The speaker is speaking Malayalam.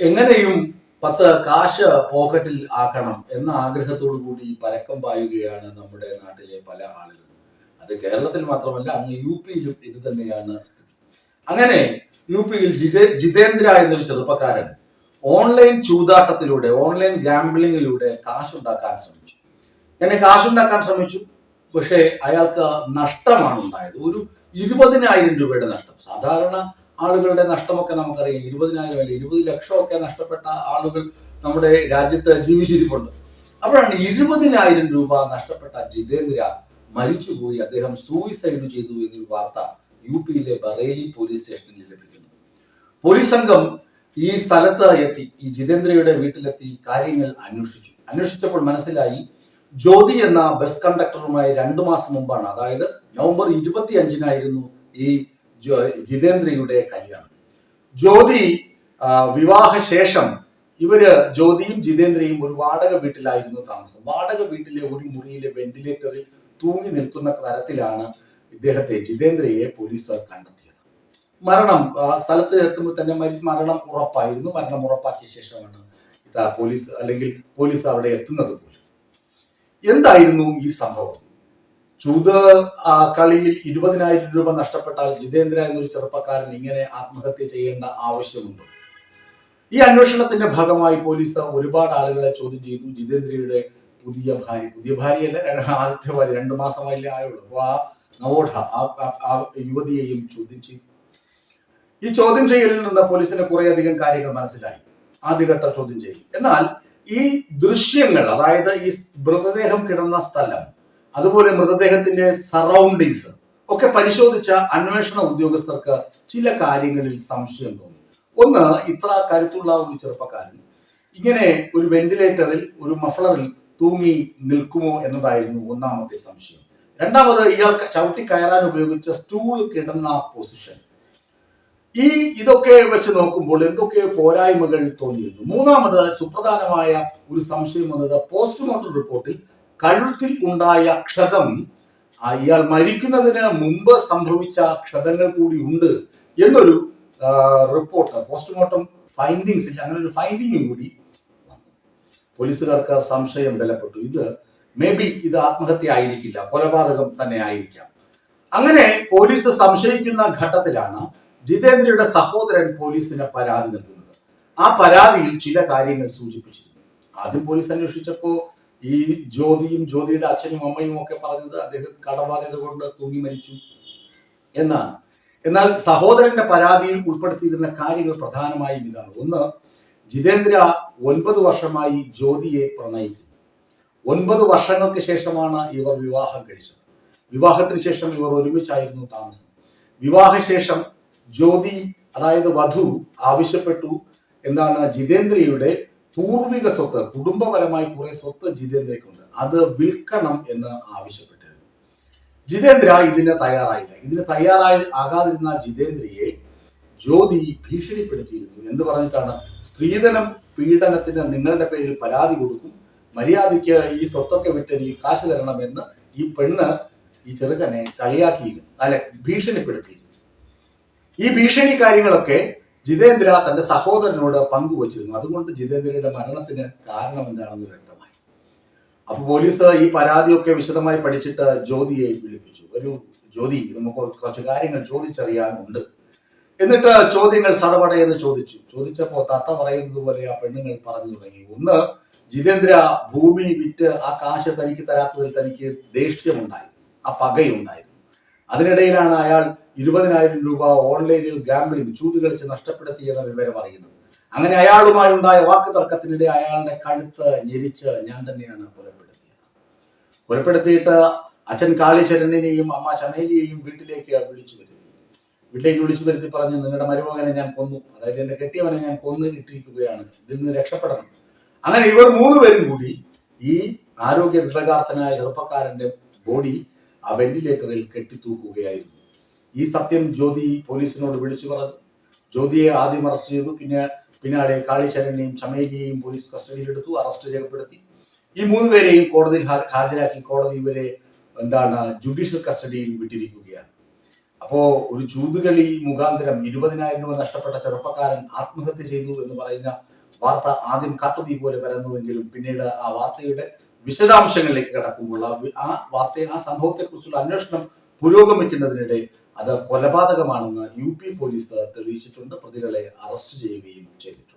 എങ്ങനെയും പത്ത് കാശ് പോക്കറ്റിൽ ആക്കണം എന്ന ആഗ്രഹത്തോടു കൂടി പരക്കം പായുകയാണ് നമ്മുടെ നാട്ടിലെ പല ആളുകളും. അത് കേരളത്തിൽ മാത്രമല്ല അങ്ങ് യു പിയിലും ഇത് തന്നെയാണ് സ്ഥിതി. അങ്ങനെ യു പിയിൽ ജിതേ- ജിതേന്ദ്ര എന്നൊരു ചെറുപ്പക്കാരൻ ഓൺലൈൻ ചൂതാട്ടത്തിലൂടെ ഓൺലൈൻ ഗാംബ്ലിങ്ങിലൂടെ കാശുണ്ടാക്കാൻ ശ്രമിച്ചു. എന്നെ കാശുണ്ടാക്കാൻ ശ്രമിച്ചു. പക്ഷേ അയാൾക്ക് നഷ്ടമാണ് ഉണ്ടായത്. ഒരു ഇരുപതിനായിരം രൂപയുടെ നഷ്ടം. സാധാരണ ആളുകളുടെ നഷ്ടമൊക്കെ നമുക്കറിയാം. ഇരുപതിനായിരം അല്ലെ ഇരുപത് ലക്ഷമൊക്കെ നഷ്ടപ്പെട്ട ആളുകൾ നമ്മുടെ രാജ്യത്ത് ജീവിച്ചിരിപ്പുണ്ട്. അപ്പോഴാണ് ഇരുപതിനായിരം രൂപ നഷ്ടപ്പെട്ട ജിതേന്ദ്ര മരിച്ചുപോയി. അദ്ദേഹം സൂയിസൈഡ് ചെയ്തു എന്നൊരു വാർത്ത യു പിയിലെ ബറേലി പോലീസ് സ്റ്റേഷനിൽ ലഭിക്കുന്നത് പോലീസ് സംഘം ഈ സ്ഥലത്ത് എത്തി. ഈ ജിതേന്ദ്രയുടെ വീട്ടിലെത്തി കാര്യങ്ങൾ അന്വേഷിച്ചു. അന്വേഷിച്ചപ്പോൾ മനസ്സിലായി ജ്യോതി എന്ന ബസ് കണ്ടക്ടറുമായി രണ്ടു മാസം മുമ്പാണ്. അതായത് നവംബർ ഇരുപത്തി അഞ്ചിനായിരുന്നു ഈ ജിതേന്ദ്രയുടെ കല്യാണം. ജ്യോതി വിവാഹ വിവാഹശേഷം ഇവർ ജ്യോതിയും ജിതേന്ദ്രയും ഒരു വാടക വീട്ടിലായിരുന്നു താമസം. വാടക വീട്ടിലെ ഒരു മുറിയിലെ വെന്റിലേറ്ററിൽ തൂങ്ങി നിൽക്കുന്ന തരത്തിലാണ് ഇദ്ദേഹത്തെ ജിതേന്ദ്രയെ പോലീസ് കണ്ടെത്തിയത്. മരണം സ്ഥലത്ത് എത്തുമ്പോൾ തന്നെ മരണം ഉറപ്പായിരുന്നു. മരണം ഉറപ്പാക്കിയ ശേഷമാണ് പോലീസ് അല്ലെങ്കിൽ പോലീസ് അവിടെ എത്തുന്നത് പോലും. എന്തായിരുന്നു ഈ സംഭവം? ചൂത് കളിയിൽ ഇരുപതിനായിരം രൂപ നഷ്ടപ്പെട്ടാൽ ജിതേന്ദ്ര എന്നൊരു ചെറുപ്പക്കാരൻ ഇങ്ങനെ ആത്മഹത്യ ചെയ്യേണ്ട ആവശ്യമുണ്ടോ. ഈ അന്വേഷണത്തിന്റെ ഭാഗമായി പോലീസ് ഒരുപാട് ആളുകളെ ചോദ്യം ചെയ്തു. ജിതേന്ദ്രയുടെ പുതിയ ഭാര്യ പുതിയ ഭാര്യയല്ല ആദ്യത്തെ ഭാര്യ രണ്ടു മാസമായില്ലേ ആയുള്ളൂ. അപ്പൊ ആ നവോഢ ആ യുവതിയെയും ചോദ്യം ചെയ്തു. ഈ ചോദ്യം ചെയ്യലിൽ നിന്ന് പോലീസിന് കുറേയധികം കാര്യങ്ങൾ മനസ്സിലായി. ആദ്യഘട്ട ചോദ്യം ചെയ്യൽ. എന്നാൽ ഈ ദൃശ്യങ്ങൾ അതായത് ഈ മൃതദേഹം കിടന്ന സ്ഥലം അതുപോലെ മൃതദേഹത്തിന്റെ സറൗണ്ടിങ്സ് ഒക്കെ പരിശോധിച്ച അന്വേഷണ ഉദ്യോഗസ്ഥർക്ക് ചില കാര്യങ്ങളിൽ സംശയം തോന്നി. ഒന്ന് ഇത്ര കരുത്തുള്ള ഒരു ചെറുപ്പക്കാരൻ. ഇങ്ങനെ ഒരു വെന്റിലേറ്ററിൽ ഒരു മഫ്ളറിൽ തൂങ്ങി നിൽക്കുമോ എന്നതായിരുന്നു ഒന്നാമത്തെ സംശയം. രണ്ടാമത് ഇയാൾ ചവിട്ടി കയറാൻ ഉപയോഗിച്ച സ്റ്റൂൾ കിടന്ന പൊസിഷൻ ഈ ഇതൊക്കെ വെച്ച് നോക്കുമ്പോൾ എന്തൊക്കെ പോരായ്മകൾ തോന്നിയിരുന്നു? മൂന്നാമത് സുപ്രധാനമായ ഒരു സംശയം വന്നത് പോസ്റ്റ്മോർട്ടം റിപ്പോർട്ടിൽ കഴുത്തിൽ ഉണ്ടായ ക്ഷതം അയാൾ മരിക്കുന്നതിന് മുമ്പ് സംഭവിച്ച ക്ഷതങ്ങൾ കൂടി ഉണ്ട് എന്നൊരു റിപ്പോർട്ട് പോസ്റ്റ്മോർട്ടം ഫൈൻഡിങ്സിൽ അങ്ങനെ ഒരു ഫൈൻഡിങ് കൂടി പോലീസുകാർക്ക് സംശയം ബലപ്പെട്ടു. ഇത് മേ ബി ഇത് ആത്മഹത്യ ആയിരിക്കില്ല കൊലപാതകം തന്നെ ആയിരിക്കാം. അങ്ങനെ പോലീസ് സംശയിക്കുന്ന ഘട്ടത്തിലാണ് ജിതേന്ദ്രയുടെ സഹോദരൻ പോലീസിന് പരാതി നൽകുന്നത്. ആ പരാതിയിൽ ചില കാര്യങ്ങൾ സൂചിപ്പിച്ചിരുന്നു. ആദ്യം പോലീസ് അന്വേഷിച്ചപ്പോ ഈ ജ്യോതിയും ജ്യോതിയുടെ അച്ഛനും അമ്മയും ഒക്കെ പറഞ്ഞത് അദ്ദേഹം കടബാധ്യത കൊണ്ട് തൂങ്ങി മരിച്ചു എന്നാണ്. എന്നാൽ സഹോദരന്റെ പരാതിയിൽ ഉൾപ്പെടുത്തിയിരുന്ന കാര്യങ്ങൾ പ്രധാനമായും ഇതാണ്. ഒന്ന് ജിതേന്ദ്ര ഒൻപത് വർഷമായി ജ്യോതിയെ പ്രണയിക്കുന്നു. ഒൻപത് വർഷങ്ങൾക്ക് ശേഷമാണ് ഇവർ വിവാഹം കഴിച്ചത്. വിവാഹത്തിന് ശേഷം ഇവർ ഒരുമിച്ചായിരുന്നു താമസം. വിവാഹശേഷം ജ്യോതി അതായത് വധു ആവശ്യപ്പെട്ടു. എന്താണ്? ജിതേന്ദ്രയുടെ പൂർവിക സ്വത്ത് കുടുംബപരമായി കുറെ സ്വത്ത് ജിതേന്ദ്രയ്ക്കുണ്ട്. അത് വിൽക്കണം എന്ന് ആവശ്യപ്പെട്ടിരുന്നു. ജിതേന്ദ്ര ഇതിന് തയ്യാറായില്ല. ഇതിന് തയ്യാറായി ആകാതിരുന്ന ജിതേന്ദ്രയെ ജ്യോതി ഭീഷണിപ്പെടുത്തിയിരുന്നു എന്ന് പറഞ്ഞിട്ടാണ് സ്ത്രീധനം പീഡനത്തിന് നിങ്ങളുടെ പേരിൽ പരാതി കൊടുക്കും. മര്യാദയ്ക്ക് ഈ സ്വത്തൊക്കെ വിറ്റ് എനിക്ക് കാശ് തരണമെന്ന് ഈ പെണ്ണ് ഈ ചെറുക്കനെ കളിയാക്കിയിരുന്നു. അല്ലെ ഭീഷണിപ്പെടുത്തിയിരുന്നു. ഈ ഭീഷണി കാര്യങ്ങളൊക്കെ ജിതേന്ദ്ര തന്റെ സഹോദരനോട് പങ്കുവച്ചിരുന്നു. അതുകൊണ്ട് ജിതേന്ദ്രയുടെ മരണത്തിന് കാരണം എന്താണെന്ന് വ്യക്തമായി. അപ്പൊ പോലീസ് ഈ പരാതിയൊക്കെ വിശദമായി പഠിച്ചിട്ട് ജ്യോതിയെ വിളിപ്പിച്ചു. ഒരു ജ്യോതി നമുക്ക് കുറച്ച് കാര്യങ്ങൾ ചോദിച്ചറിയാനുണ്ട്. എന്നിട്ട് ചോദ്യങ്ങൾ സടപടയെന്ന് ചോദിച്ചു. ചോദിച്ചപ്പോ തത്ത പറയുന്നത് പോലെ ആ പെണ്ണുങ്ങൾ പറഞ്ഞു തുടങ്ങി. ഒന്ന് ജിതേന്ദ്ര ഭൂമി വിറ്റ് ആ കാശ് തനിക്ക് തരാത്തതിൽ തനിക്ക് ദേഷ്യമുണ്ടായിരുന്നു ആ പകയുണ്ടായിരുന്നു അതിനിടയിലാണ് അയാൾ ഇരുപതിനായിരം രൂപ ഓൺലൈനിൽ ഗാംബ്ലിംഗ് ചൂത് കളിച്ച് നഷ്ടപ്പെടുത്തിയെന്ന വിവരം അറിയുന്നത് അങ്ങനെ അയാളുമായി ഉണ്ടായ വാക്ക് തർക്കത്തിനിടെ അയാളുടെ കഴുത്ത് ഞെരിച്ച് ഞാൻ തന്നെയാണ് കൊലപ്പെടുത്തിയത്. കൊലപ്പെടുത്തിയിട്ട് അച്ഛൻ കാളിശരണിനെയും അമ്മ ചമേലിയെയും വീട്ടിലേക്ക് വിളിച്ചു വരുത്തി. വീട്ടിലേക്ക് വിളിച്ചു വരുത്തി പറഞ്ഞു നിങ്ങളുടെ മരുമകനെ ഞാൻ കൊന്നു. അതായത് എന്റെ കെട്ടിയവനെ ഞാൻ കൊന്നു ഇട്ടിരിക്കുകയാണ്. ഇതിൽ നിന്ന് രക്ഷപ്പെടണം. അങ്ങനെ ഇവർ മൂന്ന് പേരും കൂടി ഈ ആരോഗ്യ ദൃഢകാർത്തനായ ചെറുപ്പക്കാരന്റെ ബോഡി ആ വെന്റിലേറ്ററിൽ കെട്ടിത്തൂക്കുകയായിരുന്നു. ഈ സത്യം ജ്യോതി പോലീസിനോട് വിളിച്ചു പറഞ്ഞു ജ്യോതിയെ ആദ്യം അറസ്റ്റ് ചെയ്തു. പിന്നെ പിന്നാലെ കാളിചരണിനെയും ചമേലിയെയും പോലീസ് കസ്റ്റഡിയിലെടുത്തു അറസ്റ്റ് രേഖപ്പെടുത്തി. ഈ മൂന്ന് പേരെയും കോടതിയിൽ ഹാജരാക്കി കോടതി ഇവരെ എന്താണ് ജുഡീഷ്യൽ കസ്റ്റഡിയിൽ വിട്ടിരിക്കുകയാണ്. അപ്പോ ഒരു ചൂതുകളി മുഖാന്തരം ഇരുപതിനായിരം രൂപ നഷ്ടപ്പെട്ട ചെറുപ്പക്കാരൻ ആത്മഹത്യ ചെയ്തു എന്ന് പറയുന്ന വാർത്ത ആദ്യം കാട്ടുതീ പോലെ പരന്നുവെങ്കിലും പിന്നീട് ആ വാർത്തയുടെ വിശദാംശങ്ങളിലേക്ക് കടക്കുമ്പോൾ ആ വാർത്തയെ ആ സംഭവത്തെക്കുറിച്ചുള്ള അന്വേഷണം പുരോഗമിക്കുന്നതിനിടെ അത് കൊലപാതകമാണെന്ന് യു പി പോലീസ് തെളിയിച്ചിട്ടുണ്ട്. പ്രതികളെ അറസ്റ്റ് ചെയ്യുകയും ചെയ്തിട്ടുണ്ട്.